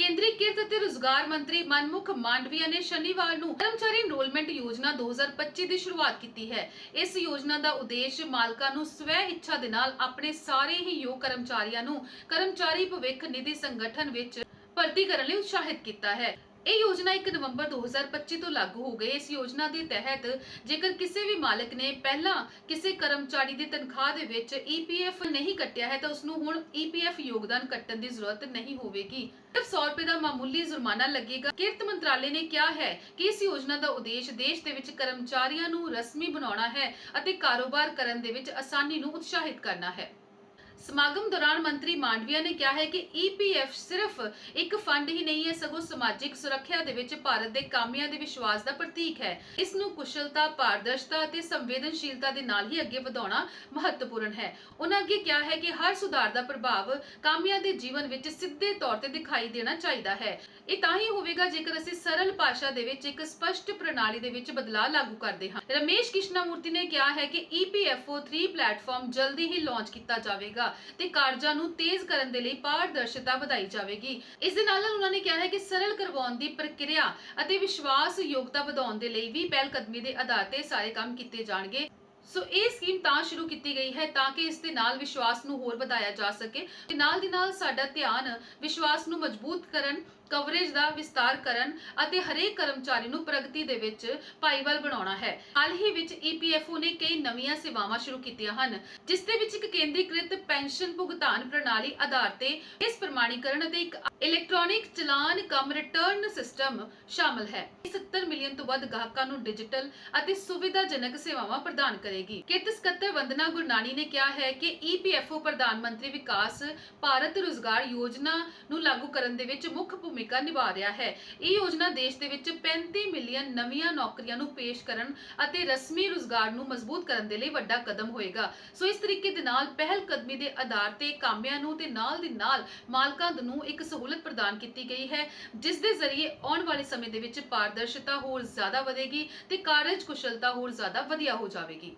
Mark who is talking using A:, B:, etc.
A: ਕੇਂਦਰੀ ਕਿਰਤ ਅਤੇ ਰੁਜ਼ਗਾਰ ਮੰਤਰੀ ਮਨਮੁਖ ਮਾਂਡਵੀਆ ਨੇ ਸ਼ਨੀਵਾਰ ਨੂੰ ਕਰਮਚਾਰੀ ਐਨਰੋਲਮੈਂਟ ਯੋਜਨਾ 2025 ਦੀ ਸ਼ੁਰੂਆਤ ਕੀਤੀ ਹੈ। ਇਸ ਯੋਜਨਾ ਦਾ ਉਦੇਸ਼ ਮਾਲਕਾਂ ਨੂੰ ਸਵੈ ਇੱਛਾ ਦੇ ਨਾਲ ਆਪਣੇ ਸਾਰੇ ਹੀ ਯੋਗ ਕਰਮਚਾਰੀਆਂ ਨੂੰ ਕਰਮਚਾਰੀ ਭਵਿੱਖ ਨਿਧੀ ਸੰਗਠਨ ਵਿੱਚ ਭਰਤੀ ਕਰਨ ਲਈ ਉਤਸ਼ਾਹਿਤ ਕੀਤਾ ਹੈ। ਇਹ ਯੋਜਨਾ 1 ਨਵੰਬਰ 2025 ਤੋਂ ਲਾਗੂ ਹੋ ਗਈ। ਇਸ ਯੋਜਨਾ ਦੇ ਤਹਿਤ ਜੇਕਰ ਕਿਸੇ ਵੀ ਮਾਲਕ ਨੇ ਪਹਿਲਾਂ ਕਿਸੇ ਕਰਮਚਾਰੀ ਦੀ ਤਨਖਾਹ ਦੇ ਵਿੱਚ EPF ਨਹੀਂ ਕੱਟਿਆ ਹੈ, ਤਾਂ ਉਸ ਨੂੰ ਹੁਣ EPF ਯੋਗਦਾਨ ਕੱਟਣ ਦੀ ਜ਼ਰੂਰਤ ਨਹੀਂ ਹੋਵੇਗੀ। ਸਿਰਫ 100 ਰੁਪਏ ਦਾ ਮਾਮੂਲੀ ਜੁਰਮਾਨਾ ਲੱਗੇਗਾ। ਕਿਰਤ ਮੰਤਰਾਲੇ ਨੇ ਕਿਹਾ ਹੈ ਕਿ ਇਸ ਯੋਜਨਾ ਦਾ ਉਦੇਸ਼ ਦੇਸ਼ ਦੇ ਵਿੱਚ ਕਰਮਚਾਰੀਆਂ ਨੂੰ ਰਸਮੀ ਬਣਾਉਣਾ ਹੈ ਅਤੇ ਕਾਰੋਬਾਰ ਕਰਨ ਦੇ ਵਿੱਚ ਆਸਾਨੀ ਨੂੰ ਉਤਸ਼ਾਹਿਤ ਕਰਨਾ ਹੈ। ਸਮਾਗਮ ਦੌਰਾਨ ਮੰਤਰੀ ਮਾਂਡਵੀਆ ਨੇ ਕਿਹਾ ਹੈ ਕਿ EPF ਸਿਰਫ ਇੱਕ ਫੰਡ ਹੀ ਨਹੀਂ ਹੈ, ਸਗੋਂ ਸਮਾਜਿਕ ਸੁਰੱਖਿਆ ਦੇ ਵਿੱਚ ਭਾਰਤ ਦੇ ਕਾਮਿਆਂ ਦੇ ਵਿਸ਼ਵਾਸ ਦਾ ਪ੍ਰਤੀਕ ਹੈ। ਇਸ ਨੂੰ ਕੁਸ਼ਲਤਾ, ਪਾਰਦਰਸ਼ਤਾ ਅਤੇ ਸੰਵੇਦਨਸ਼ੀਲਤਾ ਦੇ ਨਾਲ ਹੀ ਅੱਗੇ ਵਧਾਉਣਾ ਮਹੱਤਵਪੂਰਨ ਹੈ। ਉਹਨਾਂ ਅੱਗੇ ਕਿਹਾ ਹੈ ਕਿ ਹਰ ਸੁਧਾਰ ਦਾ ਪ੍ਰਭਾਵ ਕਾਮਿਆਂ ਦੇ ਜੀਵਨ ਵਿੱਚ ਸਿੱਧੇ ਤੌਰ ਤੇ ਦਿਖਾਈ ਦੇਣਾ ਚਾਹੀਦਾ ਹੈ। ਇਹ ਤਾਂ ਹੀ ਹੋਵੇਗਾ ਜੇਕਰ ਅਸੀਂ ਸਰਲ ਭਾਸ਼ਾ ਦੇ ਵਿੱਚ ਇੱਕ ਸਪਸ਼ਟ ਪ੍ਰਣਾਲੀ ਦੇ ਵਿੱਚ ਬਦਲਾਅ ਲਾਗੂ ਕਰਦੇ ਹਾਂ। ਰਮੇਸ਼ ਕ੍ਰਿਸ਼ਨਾਮੂਰਤੀ ਨੇ ਕਿਹਾ ਹੈ ਕਿ E EPFO 3 ਪਲੇਟਫਾਰਮ ਜਲਦੀ ਹੀ ਲਾਂਚ ਕੀਤਾ ਜਾਵੇਗਾ। ਤੇ ਕਾਰਜਾਂ ਨੂੰ ਤੇਜ਼ ਕਰਨ ਦੇ ਲਈ ਪਾਰਦਰਸ਼ਤਾ ਵਧਾਈ ਜਾਵੇਗੀ। ਇਸ ਦੇ ਨਾਲ ਨਾਲ ਉਹਨਾਂ ਨੇ ਕਿਹਾ ਹੈ ਕਿ ਸਰਲ ਕਰਵਾਉਣ ਦੀ ਪ੍ਰਕਿਰਿਆ ਅਤੇ ਵਿਸ਼ਵਾਸ ਯੋਗਤਾ ਵਧਾਉਣ ਦੇ ਲਈ ਵੀ ਪਹਿਲ ਕਦਮੀ ਦੇ ਆਧਾਰ ਤੇ ਸਾਰੇ ਕੰਮ ਕੀਤੇ ਜਾਣਗੇ। ਸੋ ਇਹ ਸਕੀਮ ਤਾਂ ਸ਼ੁਰੂ ਕੀਤੀ ਗਈ ਹੈ ਤਾਂ ਕਿ ਇਸ ਦੇ ਨਾਲ ਵਿਸ਼ਵਾਸ ਨੂੰ ਹੋਰ ਵਧਾਇਆ ਜਾ ਸਕੇ ਤੇ ਨਾਲ ਦੀ ਨਾਲ ਸਾਡਾ ਧਿਆਨ ਵਿਸ਼ਵਾਸ ਨੂੰ ਮਜ਼ਬੂਤ ਕਰਨ ਕਵਰੇਜ ਦਾ ਵਿਸਤਾਰ ਕਰਨ ਅਤੇ ਹਰੇਕ ਕਰਮਚਾਰੀ ਨੂੰ ਪ੍ਰਗਤੀ ਦੇ ਵਿੱਚ ਭਾਈਵਾਲ ਬਣਾਉਣਾ ਹੈ। ਹਾਲ ਹੀ ਵਿੱਚ EPFO ਨੇ ਕਈ ਨਵੀਆਂ ਸੇਵਾਵਾਂ ਸ਼ੁਰੂ ਕੀਤੀਆਂ ਹਨ, ਜਿਸ ਦੇ ਵਿੱਚ ਇੱਕ ਕੇਂਦਰੀਕ੍ਰਿਤ ਪੈਨਸ਼ਨ ਭੁਗਤਾਨ ਪ੍ਰਣਾਲੀ ਆਧਾਰ ਤੇ ਇਸ ਪ੍ਰਮਾਣੀਕਰਨ ਅਤੇ ਇੱਕ ਇਲੈਕਟ੍ਰੋਨਿਕ ਚਲਾਨ ਕਮ ਰਿਟਰਨ ਸਿਸਟਮ ਸ਼ਾਮਲ ਹੈ। 70 ਮਿਲੀਅਨ ਤੋਂ ਵੱਧ ਗਾਹਕਾਂ ਨੂੰ ਡਿਜੀਟਲ ਅਤੇ ਸੁਵਿਧਾਜਨਕ ਸੇਵਾਵਾਂ ਪ੍ਰਦਾਨ ਕਰੇਗੀ। ਕਿਰਤ ਸਕੱਤਰ ਵੰਦਨਾ ਗੁਰਨਾਨੀ ਨੇ ਕਿਹਾ ਹੈ ਕਿ EPFO ਪ੍ਰਧਾਨ ਮੰਤਰੀ ਵਿਕਾਸ ਭਾਰਤ ਰੁਜ਼ਗਾਰ ਯੋਜਨਾ ਨੂੰ ਲਾਗੂ ਕਰਨ ਦੇ ਵਿੱਚ ਮੁੱਖ ਭੂਮਿਕਾ ਭੂਮਿਕਾ ਨਿਭਾ ਰਿਹਾ ਹੈ। ਇਹ ਯੋਜਨਾ ਦੇਸ਼ ਦੇ ਵਿੱਚ 35 ਮਿਲੀਅਨ ਨਵੀਆਂ ਨੌਕਰੀਆਂ ਨੂੰ ਪੇਸ਼ ਕਰਨ ਅਤੇ ਰਸਮੀ ਰੁਜ਼ਗਾਰ ਨੂੰ ਮਜ਼ਬੂਤ ਕਰਨ ਦੇ ਲਈ ਵੱਡਾ ਕਦਮ ਹੋਏਗਾ। ਸੋ ਇਸ ਤਰੀਕੇ ਦੇ ਨਾਲ ਪਹਿਲ ਕਦਮੀ ਦੇ ਆਧਾਰ ਤੇ ਕਾਮਿਆਂ ਨੂੰ ਤੇ ਨਾਲ ਦੀ ਨਾਲ ਮਾਲਕਾਂ ਨੂੰ ਇੱਕ ਸਹੂਲਤ ਪ੍ਰਦਾਨ ਕੀਤੀ ਗਈ ਹੈ, ਜਿਸ ਦੇ ਜ਼ਰੀਏ ਆਉਣ ਵਾਲੇ ਸਮੇਂ ਦੇ ਵਿੱਚ ਪਾਰਦਰਸ਼ਤਾ ਹੋਰ ਜ਼ਿਆਦਾ ਵਧੇਗੀ ਤੇ ਕਾਰਜ ਕੁਸ਼ਲਤਾ ਹੋਰ ਜ਼ਿਆਦਾ ਵਧੀਆ ਹੋ ਜਾਵੇਗੀ।